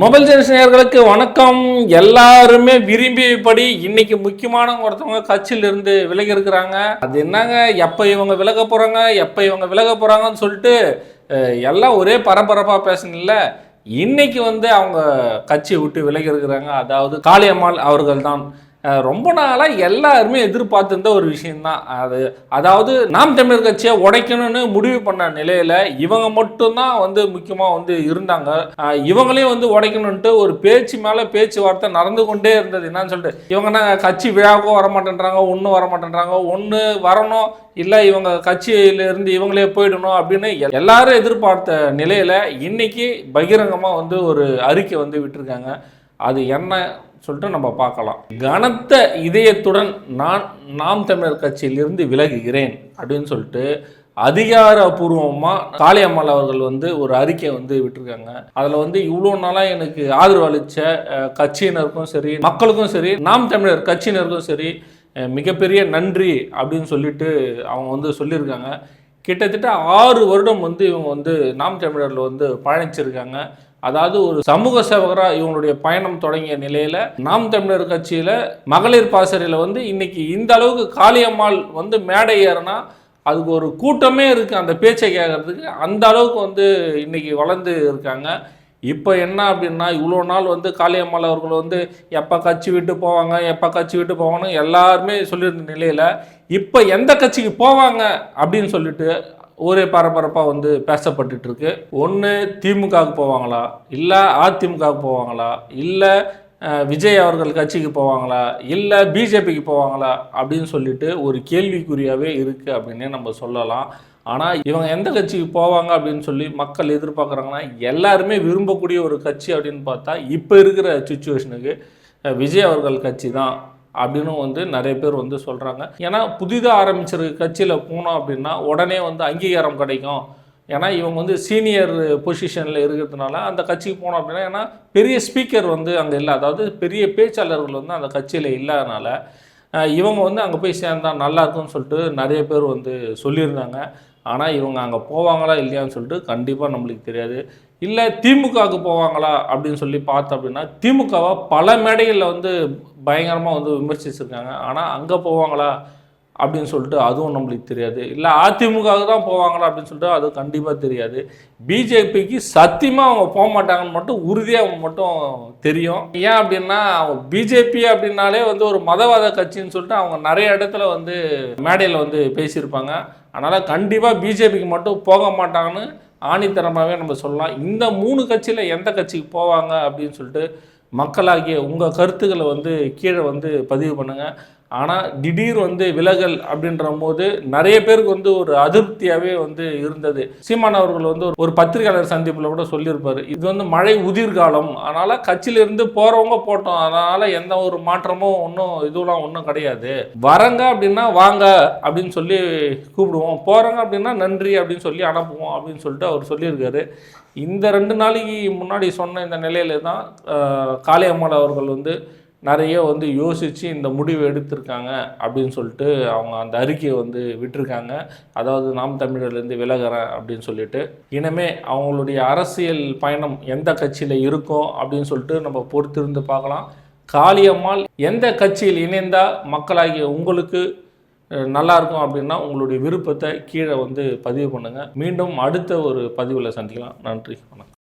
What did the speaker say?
Mobile generation வணக்கம். எல்லாருமே விரும்பியபடி இன்னைக்கு முக்கியமான ஒருத்தவங்க கட்சியில இருந்து விலகி இருக்கிறாங்க. அது என்னங்க? எப்ப இவங்க விலக போறாங்க? எப்ப இவங்க விலக போறாங்கன்னு சொல்லிட்டு எல்லாம் ஒரே பரபரப்பா பேசணும்ல இன்னைக்கு வந்து அவங்க கட்சியை விட்டு விலகி இருக்கிறாங்க. அதாவது காளியம்மாள் அவர்கள் தான் ரொம்ப நாளாக எல்லாருமே எதிர்பார்த்துருந்த ஒரு விஷயந்தான் அது அதாவது நாம் தமிழர் கட்சியை உடைக்கணும்னு முடிவு பண்ண நிலையில் இவங்க மட்டும்தான் வந்து முக்கியமாக வந்து இருந்தாங்க. இவங்களையும் வந்து உடைக்கணுன்ட்டு ஒரு பேச்சு மேலே பேச்சுவார்த்தை நடந்து கொண்டே இருந்தது. என்னன்னு சொல்லிட்டு இவங்க நாங்கள் கட்சி விழாவுக்கும் வர மாட்டேன்றாங்க ஒன்றும் வர மாட்டேன்றாங்க ஒன்று வரணும் இல்லை இவங்க கட்சியில இருந்து இவங்களே போயிடணும் அப்படின்னு எல்லாரும் எதிர்பார்த்த நிலையில் இன்னைக்கு பகிரங்கமாக வந்து ஒரு அறிக்கை வந்து விட்டிருக்காங்க. அது என்ன சொல்லிட்டு நம்ம பார்க்கலாம். கனத்த இதயத்துடன் நான் நாம் தமிழர் கட்சியிலிருந்து விலகுகிறேன் அப்படின்னு சொல்லிட்டு அதிகாரபூர்வமாக காளியம்மாள் அவர்கள் வந்து ஒரு அறிக்கை வந்து விட்டுருக்காங்க. அதில் வந்து இவ்வளோ நாளாக எனக்கு ஆதரவு அளித்த கட்சியினருக்கும் சரி மக்களுக்கும் சரி நாம் தமிழர் கட்சியினருக்கும் சரி மிகப்பெரிய நன்றி அப்படின்னு சொல்லிட்டு அவங்க வந்து சொல்லியிருக்காங்க. கிட்டத்தட்ட ஆறு வருடம் வந்து இவங்க வந்து நாம் தமிழரில் வந்து பயணிச்சிருக்காங்க. அதாவது ஒரு சமூக சேவகராக இவங்களுடைய பயணம் தொடங்கிய நிலையில் நாம் தமிழர் கட்சியில் மகளிர் பாசறையில் வந்து இன்னைக்கு இந்த அளவுக்கு காளியம்மாள் வந்து மேடை ஏறனா அதுக்கு ஒரு கூட்டமே இருக்குது அந்த பேச்சை கேட்கறதுக்கு அந்த அளவுக்கு வந்து இன்னைக்கு வளர்ந்து இருக்காங்க. இப்போ என்ன அப்படின்னா இவ்வளோ நாள் வந்து காளியம்மாள் அவர்கள் வந்து எப்போ கட்சி விட்டு போவாங்க எப்போ கட்சி விட்டு போவாங்கன்னு எல்லாருமே சொல்லியிருந்த நிலையில் இப்போ எந்த கட்சிக்கு போவாங்க அப்படின்னு சொல்லிட்டு ஒரே பரபரப்பாக வந்து பேசப்பட்டு இருக்கு ஒன்று திமுகவுக்கு போவாங்களா? இல்லை அதிமுகவுக்கு போவாங்களா? இல்லை விஜய் அவர்கள் கட்சிக்கு போவாங்களா? இல்லை பிஜேபிக்கு போவாங்களா? அப்படின்னு சொல்லிட்டு ஒரு கேள்விக்குறியாகவே இருக்குது அப்படின்னே நம்ம சொல்லலாம். ஆனால் இவங்க எந்த கட்சிக்கு போவாங்க அப்படின்னு சொல்லி மக்கள் எதிர்பார்க்குறாங்கன்னா எல்லாருமே விரும்பக்கூடிய ஒரு கட்சி அப்படின்னு பார்த்தா இப்போ இருக்கிற சுச்சுவேஷனுக்கு விஜய் அவர்கள் கட்சி தான். அப்படின்னு வந்து நிறைய பேர் வந்து சொல்கிறாங்க ஏன்னா புதிதாக ஆரம்பிச்சிருக்க கட்சியில் போனோம் அப்படின்னா உடனே வந்து அங்கீகாரம் கிடைக்கும். ஏன்னா இவங்க வந்து சீனியர் பொசிஷனில் இருக்கிறதுனால அந்த கட்சிக்கு போனோம் அப்படின்னா ஏன்னா பெரிய ஸ்பீக்கர் வந்து அங்கே இல்லை. அதாவது பெரிய பேச்சாளர்கள் வந்து அந்த கட்சியில் இல்லாதனால இவங்க வந்து அங்கே போய் சேர்ந்தா நல்லாயிருக்கும்னு சொல்லிட்டு நிறைய பேர் வந்து சொல்லியிருந்தாங்க. ஆனால் இவங்க அங்கே போவாங்களா இல்லையான்னு சொல்லிட்டு கண்டிப்பாக நம்மளுக்கு தெரியாது. இல்லை திமுகவுக்கு போவாங்களா அப்படின்னு சொல்லி பார்த்தோம் அப்படின்னா திமுகவை பல மேடைகளில் வந்து பயங்கரமாக வந்து விமர்சிச்சிருக்காங்க. ஆனால் அங்கே போவாங்களா அப்படின்னு சொல்லிட்டு அதுவும் நம்மளுக்கு தெரியாது. இல்லை அதிமுகவுக்கு தான் போவாங்களா அப்படின்னு சொல்லிட்டு அது கண்டிப்பாக தெரியாது. பிஜேபிக்கு சத்தியமாக அவங்க போக மாட்டாங்கன்னு மட்டும் உறுதியாக அவங்க மட்டும் தெரியும். ஏன் அப்படின்னா அவங்க பிஜேபி அப்படின்னாலே வந்து ஒரு மதவாத கட்சின்னு சொல்லிட்டு அவங்க நிறைய இடத்துல வந்து மேடையில் வந்து பேசியிருப்பாங்க. அதனால் கண்டிப்பாக பிஜேபிக்கு மட்டும் போக மாட்டாங்கன்னு ஆணித்தரமாகவே நம்ம சொல்லலாம். இந்த மூணு கட்சியில் எந்த கட்சிக்கு போவாங்க அப்படின்னு சொல்லிட்டு மக்களாகிய உங்கள் கருத்துக்களை வந்து கீழே வந்து பதிவு பண்ணுங்கள் ஆனால் திடீர் வந்து விலகல் அப்படின்ற போது நிறைய பேருக்கு வந்து ஒரு அதிருப்தியாகவே வந்து இருந்தது. சீமான் அவர்கள் வந்து ஒரு- ஒரு பத்திரிகையாளர் சந்திப்பில் கூட சொல்லியிருப்பார் இது வந்து மழை உதிர்காலம். அதனால் கட்சியிலிருந்து போகிறவங்க போட்டோம். அதனால் எந்த ஒரு மாற்றமும் ஒன்றும் இதுவெல்லாம் ஒன்றும் கிடையாது. வரங்க அப்படின்னா வாங்க அப்படின்னு சொல்லி கூப்பிடுவோம். போகிறாங்க அப்படின்னா நன்றி அப்படின்னு சொல்லி அனுப்புவோம் அப்படின்னு சொல்லிட்டு அவர் சொல்லியிருக்காரு. இந்த ரெண்டு நாளைக்கு முன்னாடி சொன்ன இந்த நிலையில தான் காளியம்மாள் அவர்கள் வந்து நிறைய வந்து யோசித்து இந்த முடிவு எடுத்திருக்காங்க அப்படின்னு சொல்லிட்டு அவங்க அந்த அறிக்கையை வந்து விட்டுருக்காங்க. அதாவது நாம் தமிழர்லேருந்து விலகிறேன் அப்படின்னு சொல்லிட்டு. இனிமே அவங்களுடைய அரசியல் பயணம் எந்த கட்சியில் இருக்கும் அப்படின்னு சொல்லிட்டு நம்ம பொறுத்திருந்து பார்க்கலாம். காளியம்மாள் எந்த கட்சியில் இணைந்தால் மக்களாகிய உங்களுக்கு நல்லா இருக்கும் அப்படின்னா உங்களுடைய விருப்பத்தை கீழே வந்து பதிவு பண்ணுங்கள் மீண்டும் அடுத்த ஒரு பதிவில் சந்திக்கலாம். நன்றி வணக்கம்.